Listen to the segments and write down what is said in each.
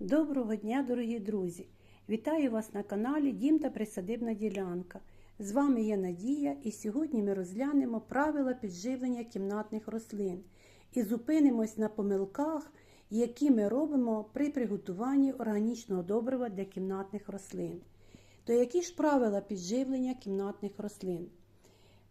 Доброго дня, дорогі друзі! Вітаю вас на каналі Дім та Присадибна ділянка. З вами є Надія, і сьогодні ми розглянемо правила підживлення кімнатних рослин і зупинимось на помилках, які ми робимо при приготуванні органічного добрива для кімнатних рослин. То які ж правила підживлення кімнатних рослин?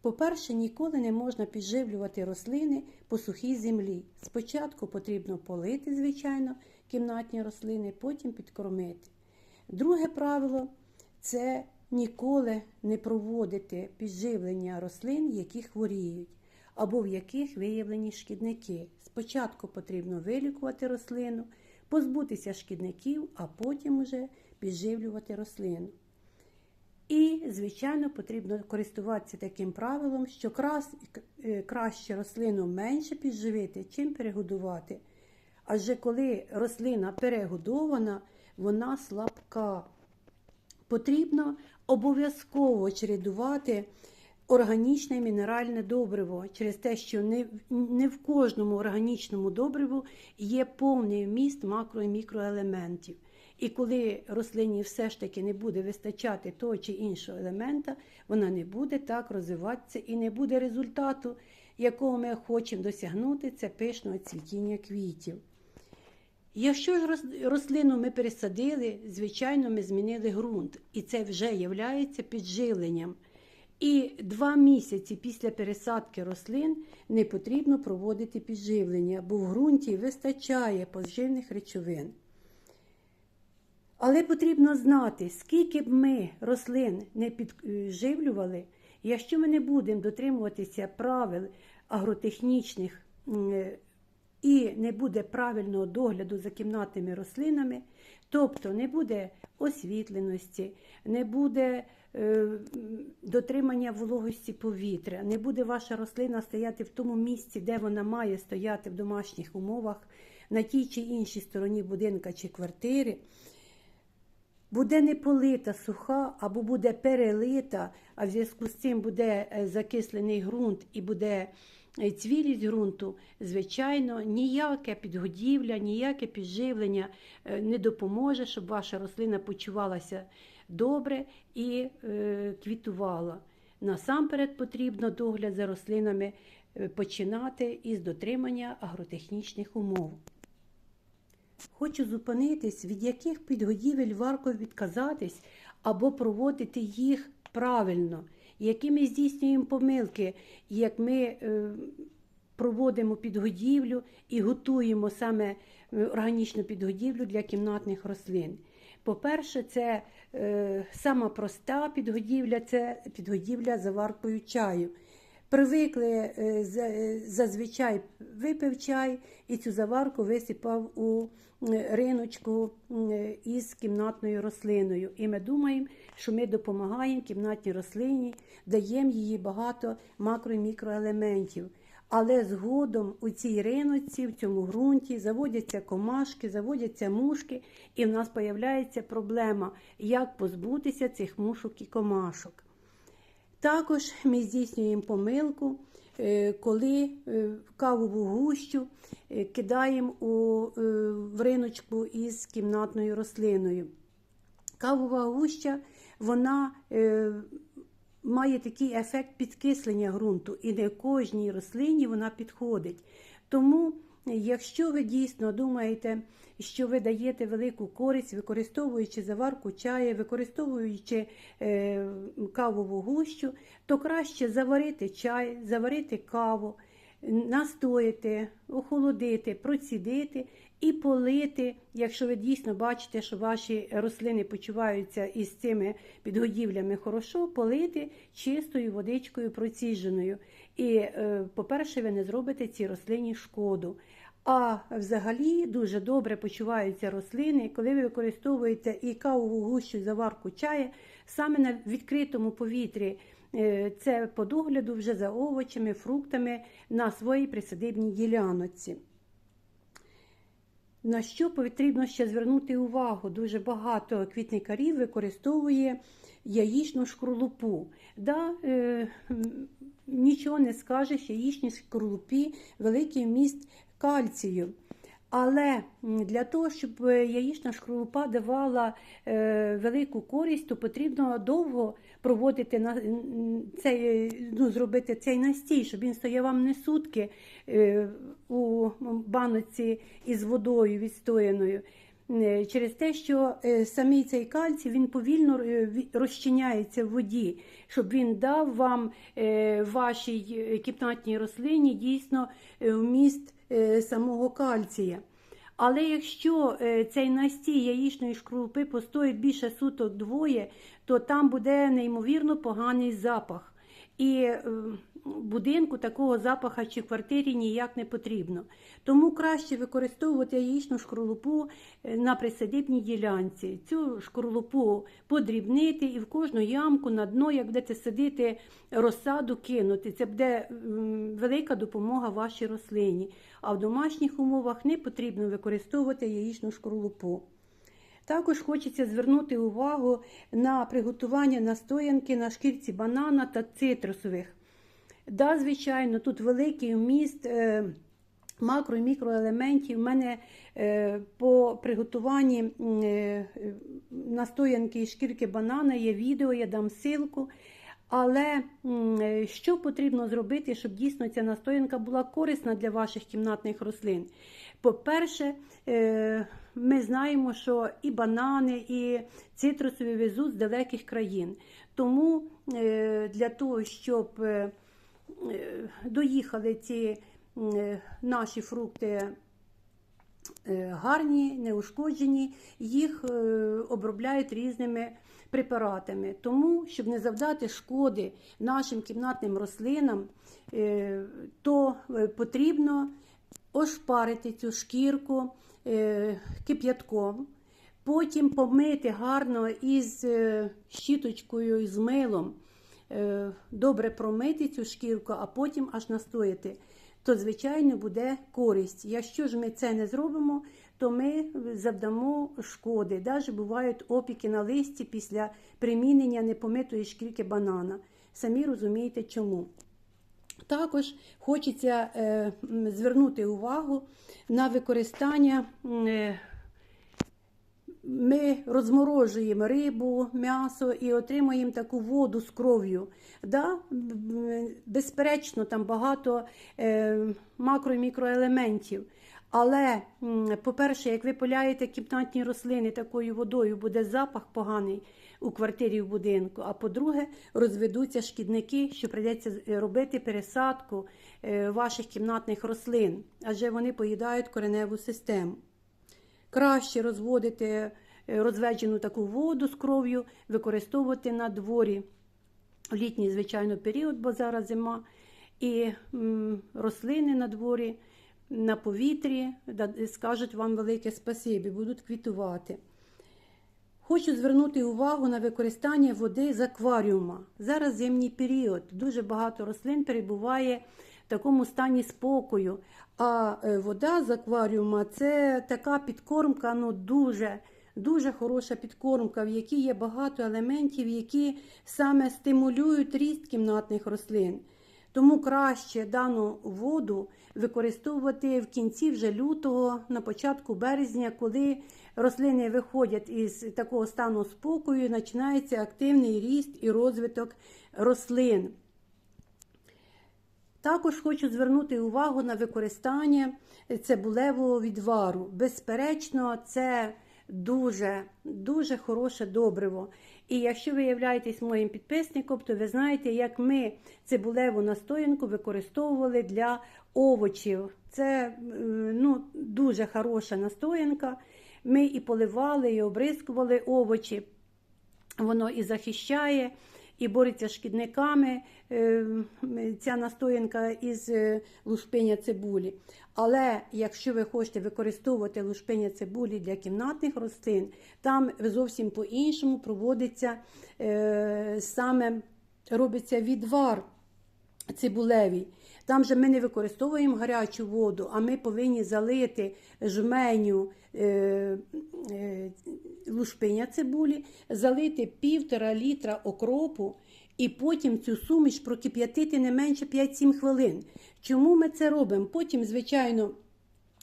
По-перше, ніколи не можна підживлювати рослини по сухій землі. Спочатку потрібно полити, звичайно, кімнатні рослини, потім підкормити. Друге правило це ніколи не проводити підживлення рослин, які хворіють, або в яких виявлені шкідники. Спочатку потрібно вилікувати рослину, позбутися шкідників, а потім уже підживлювати рослину. І, звичайно, потрібно користуватися таким правилом, що крас, е, краще рослину менше підживити, чим перегодувати. Адже коли рослина перегодована, вона слабка. Потрібно обов'язково чередувати органічне і мінеральне добриво через те, що не, не в кожному органічному добриву є повний вміст макро і мікроелементів. І коли рослині все ж таки не буде вистачати того чи іншого елемента, вона не буде так розвиватися і не буде результату, якого ми хочемо досягнути, це пишного цвітіння квітів. Якщо ж рослину ми пересадили, звичайно, ми змінили ґрунт, і це вже є підживленням. І два місяці після пересадки рослин не потрібно проводити підживлення, бо в ґрунті вистачає поживних речовин. Але потрібно знати, скільки б ми рослин не підживлювали, якщо ми не будемо дотримуватися правил агротехнічних і не буде правильного догляду за кімнатними рослинами, тобто не буде освітленості, не буде е, дотримання вологості повітря, не буде ваша рослина стояти в тому місці, де вона має стояти в домашніх умовах, на тій чи іншій стороні будинка чи квартири. Буде не полита суха, або буде перелита, а в зв'язку з цим буде е, закислений ґрунт і буде е, цвілість ґрунту, звичайно, ніяке підгодівля, ніяке підживлення е, не допоможе, щоб ваша рослина почувалася добре і квітувала. Насамперед потрібно догляд за рослинами починати із дотримання агротехнічних умов. Хочу зупинитись, від яких підгодівель варто відказатись або проводити їх правильно, які ми здійснюємо помилки, як ми е, проводимо підгодівлю і готуємо саме е, органічну підгодівлю для кімнатних рослин. По-перше, це е, сама проста підгодівля це підгодівля заваркою чаю. Привикли е, е, зазвичай випив чай і цю заварку висипав у риночку із кімнатною рослиною. І ми думаємо, що ми допомагаємо кімнатній рослині, даємо їй багато макро і мікроелементів. Але згодом у цій риночці, в цьому ґрунті заводяться комашки, заводяться мушки, і в нас з'являється проблема, як позбутися цих мушок і комашок. Також ми здійснюємо помилку, е, коли е, кавову гущу е, кидаємо у в риночку із кімнатною рослиною. Кавова гуща вона має такий ефект підкислення ґрунту, і не кожній рослині вона підходить. Тому Якщо ви дійсно думаєте, що ви даєте велику користь, використовуючи заварку чаю, використовуючи е, кавову гущу, то краще заварити чай, заварити каву, настояти, охолодити, процідити і полити, якщо ви дійсно бачите, що ваші рослини почуваються із цими підгодівлями хорошо, полити чистою водичкою проціженою. І, е, по-перше, ви не зробите цій рослині шкоду. А взагалі дуже добре почуваються рослини, коли ви використовуєте і кавову гущу заварку чаю саме на відкритому повітрі. Е, це по догляду вже за овочами, фруктами на своїй присадибній діляночці. На що потрібно ще звернути увагу? Дуже багато квітникарів використовує яїчну шкрулупу. Да, е, Нічого не скажеш, яїчній шкрулупі великий вміст кальцію. Але для того, щоб яєчна шкарлупа давала е, велику користь, то потрібно довго проводити на цей, ну, зробити цей настій, щоб він стояв вам не сутки е, у баноці із водою відстояною. Е, Через те, що е, самий цей кальцій він повільно розчиняється в воді, щоб він дав вам вашій кімнатній рослині дійсно вміст самого кальція. Але якщо цей настій яєчної шкрупи постоїть більше суток двоє, то там буде неймовірно поганий запах. І е, будинку такого запаха чи квартирі ніяк не потрібно. Тому краще використовувати яєчну шкарлупу е, на присадибній ділянці. Цю шкарлупу подрібнити і в кожну ямку на дно, як будете садити розсаду, кинути. Це буде велика допомога вашій рослині. А в домашніх умовах не потрібно використовувати яєчну шкарлупу. Також хочеться звернути увагу на приготування настоянки на шкірці банана та цитрусових. Да, звичайно, тут великий вміст е, макро- і мікроелементів. У мене е, по приготуванні е, настоянки і шкірки банана є відео, я дам ссылку. Але е, що потрібно зробити, щоб дійсно ця настоянка була корисна для ваших кімнатних рослин? По-перше, е, ми знаємо, що і банани, і цитрусові везуть з далеких країн. Тому е, для того, щоб доїхали ці наші фрукти гарні, неушкоджені, їх обробляють різними препаратами. Тому, щоб не завдати шкоди нашим кімнатним рослинам, е, то е, потрібно ошпарити цю шкірку е, кип'ятком. Потім помити гарно із щіточкою з милом, добре промити цю шкірку, а потім аж настояти. То, звичайно, буде користь. Якщо ж ми це не зробимо, то ми завдамо шкоди. Навіть бувають опіки на листі після примінення непомитої шкірки банана. Самі розумієте чому. Також хочеться е, звернути увагу на використання. е, ми розморожуємо рибу, м'ясо і отримуємо таку воду з кров'ю. Да? Безперечно, там багато е, макро і мікроелементів. Але, по-перше, як ви поляєте кімнатні рослини такою водою, буде запах поганий у квартирі в будинку. А по-друге, розведуться шкідники, що прийдеться робити пересадку е, ваших кімнатних рослин, адже вони поїдають кореневу систему. Краще розводити е, розведену таку воду з кров'ю, використовувати на дворі в літній, звичайно, період, бо зараз зима, і м, рослини на дворі, на повітрі скажуть вам велике спасибі, будуть квітувати. Хочу звернути увагу на використання води з акваріума. Зараз зимній період. Дуже багато рослин перебуває в такому стані спокою. А е, вода з акваріума це така підкормка, ну дуже, дуже хороша підкормка, в якій є багато елементів, які саме стимулюють ріст кімнатних рослин. Тому краще дану воду використовувати в кінці вже лютого, на початку березня, коли рослини виходять із такого стану спокою, починається активний ріст і розвиток рослин. Також хочу звернути увагу на використання цибулевого відвару. Безперечно, це дуже, дуже хороше добриво. І якщо ви являєтесь моїм підписником, то ви знаєте, як ми цибулеву настоянку використовували для овочів. Це е, ну, дуже хороша настоянка. Ми і поливали, і обрискували овочі. Воно і захищає, і бореться з шкідниками. е, Ця настоянка із е, лушпиня цибулі. Але якщо ви хочете використовувати лушпиня цибулі для кімнатних рослин, там зовсім по-іншому проводиться е, саме робиться відвар цибулевій. Там же ми не використовуємо гарячу воду, а ми повинні залити жменю е, е, лушпиня цибулі, залити півтора літра окропу і потім цю суміш прокип'ятити не менше 5-7 хвилин. Чому ми це робимо? Потім, звичайно,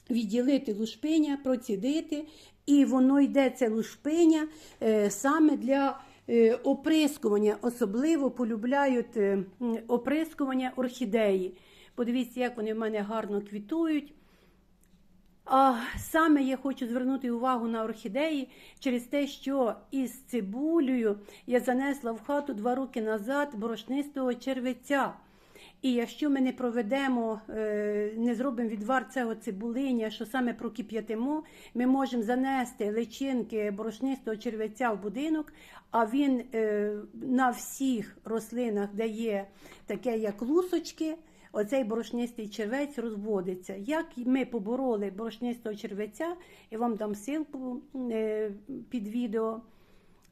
відділити лушпиня, процідити, і воно йде це лушпиня е, саме для е, оприскування. Особливо полюбляють е, оприскування орхідеї. Подивіться, як вони в мене гарно квітують. А саме я хочу звернути увагу на орхідеї через те, що із цибулею я занесла в хату два роки назад борошнистого червеця. І якщо ми не проведемо, е, не зробимо відвар цього цибулиня, що саме прокип'ятимо, ми можемо занести личинки борошнистого червеця в будинок, а він е, на всіх рослинах дає таке, як лусочки. Оцей борошнистий червець розводиться. Як ми побороли борошнистого червеця, я вам дам ссылку е, під відео.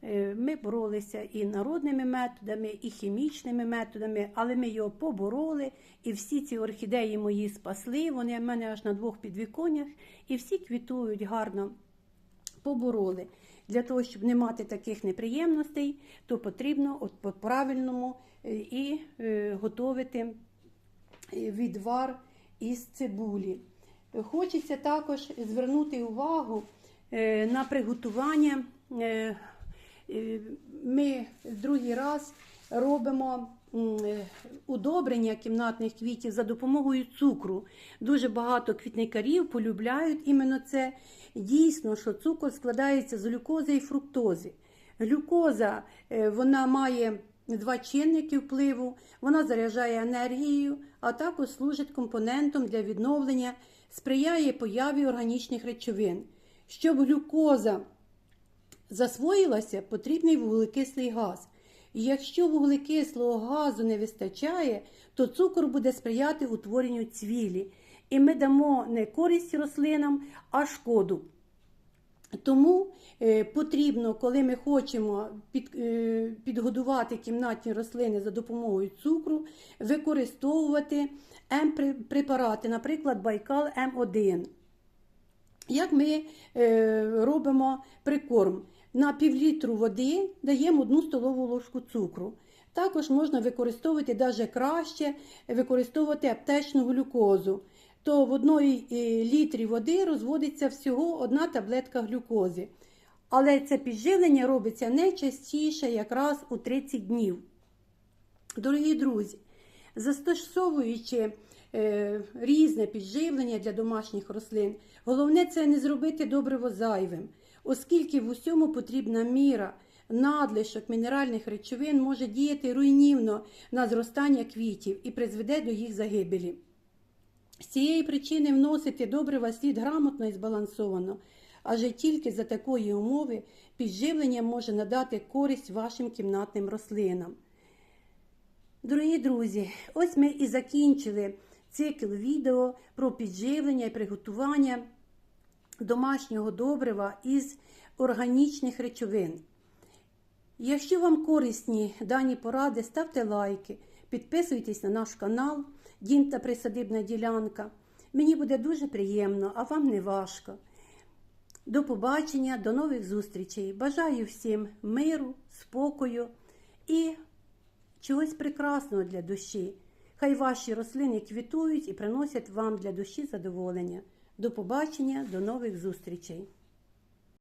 Е, Ми боролися і народними методами, і хімічними методами, але ми його побороли. І всі ці орхідеї мої спасли. Вони в мене аж на двох підвіконнях, і всі квітують гарно. Побороли. Для того, щоб не мати таких неприємностей, то потрібно от по-правильному е, і готувати відвар із цибулі. Хочеться також звернути увагу е, на приготування. е, е, Ми другий раз робимо е, удобрення кімнатних квітів за допомогою цукру. Дуже багато квітникарів полюбляють іменно це. Дійсно, що цукор складається з глюкози і фруктози. Глюкоза е, вона має два чинники впливу, вона заряджає енергією, а також служить компонентом для відновлення, сприяє появі органічних речовин. Щоб глюкоза засвоїлася, потрібний вуглекислий газ. І якщо вуглекислого газу не вистачає, то цукор буде сприяти утворенню цвілі. І ми дамо не користь рослинам, а шкоду. Тому е, потрібно, коли ми хочемо під, е, підгодувати кімнатні рослини за допомогою цукру, використовувати М-препарати, наприклад, Байкал М1. Як ми е, робимо прикорм? На півлітру води даємо одну столову ложку цукру. Також можна використовувати навіть краще використовувати аптечну глюкозу. То в одній е, літрі води розводиться всього одна таблетка глюкози. Але це підживлення робиться не частіше, якраз у 30 днів. Дорогі друзі, застосовуючи е, різне підживлення для домашніх рослин, головне це не зробити добриво зайвим, оскільки в усьому потрібна міра. Надлишок мінеральних речовин може діяти руйнівно на зростання квітів і призведе до їх загибелі. З цієї причини вносити добрива слід грамотно і збалансовано, адже тільки за такої умови підживлення може надати користь вашим кімнатним рослинам. Дорогі друзі, ось ми і закінчили цикл відео про підживлення і приготування домашнього добрива із органічних речовин. Якщо вам корисні дані поради, ставте лайки, підписуйтесь на наш канал Дім та Присадибна ділянка. Мені буде дуже приємно, а вам не важко. До побачення, до нових зустрічей. Бажаю всім миру, спокою і чогось прекрасного для душі. Хай ваші рослини квітують і приносять вам для душі задоволення. До побачення, до нових зустрічей!